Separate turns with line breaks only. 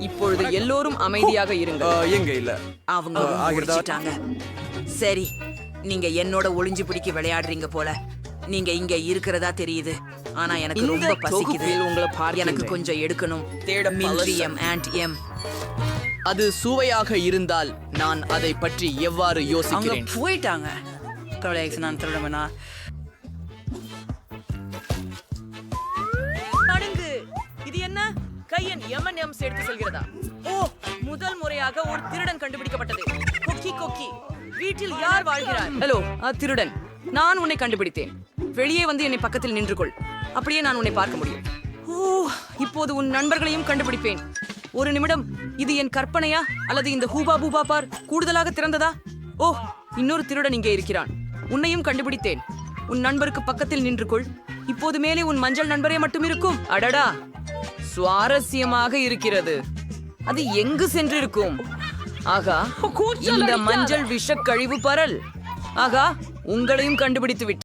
இப்பொழுது எல்லோரும் அமைதியாக
ஆ,
இருங்கள்
எங்க இல்ல.
அவங்க? முடிச்சிட்டாங்க. சரி நீங்க என்னோட ஒளிஞ்சு பிடிக்க விளையாடுறீங்க போல. நீங்க இங்க இருக்கிறதா தெரியுது. ஆனா எனக்கு ரொம்ப பசிக்குது.
உங்களை பார்க்கின்றேன்.
எனக்கு கொஞ்சம் எடுக்கணும்.
தேட.
எம் அண்ட் எம்
அது சுவையாக இருந்தால் நான் அதை பற்றி எவ்வாறு யோசிக்கிறேன்?
போயிட்டாங்க. நான் திருடமனா
கையன் எடுத்து செல்கிறதா? ஓ முதல் முறையாக ஒரு திருடன் கண்டுபிடிக்கப்பட்டது. கொக்கி கொக்கி. வீட்டில் யார் வாழ்கிறார்? ஹலோ திருடன். நான் உன்னை கண்டுபிடித்தேன். வெளியே வந்து என்னை பக்கத்தில் நின்று கொள் அப்படியே நான் உன்னை பார்க்க முடியும். ஓ இப்போது உன் நண்பர்களையும் கண்டுபிடிப்பேன். ஒரு நிமிடம் இது என் கற்பனையா? அல்லது இந்த ஹூபா பூபா பார் கூடுதலாக திறந்ததா? ஓ இன்னொரு திருடன் இங்கே இருக்கிறான். உன்னையும் கண்டுபிடித்தேன். உன் நண்பருக்கு பக்கத்தில் நின்று கொள் இப்போது மேலே உன் மஞ்சள் நண்பரே மட்டும் இருக்கும். அடடா! சுவாரஸ்யமாக இருக்கிறது. அது எங்கு சென்றிருக்கும்? ஆகா இந்த மஞ்சள் விஷ கழிவு பரல். ஆகா உங்களையும் கண்டுபிடித்து விட்டேன்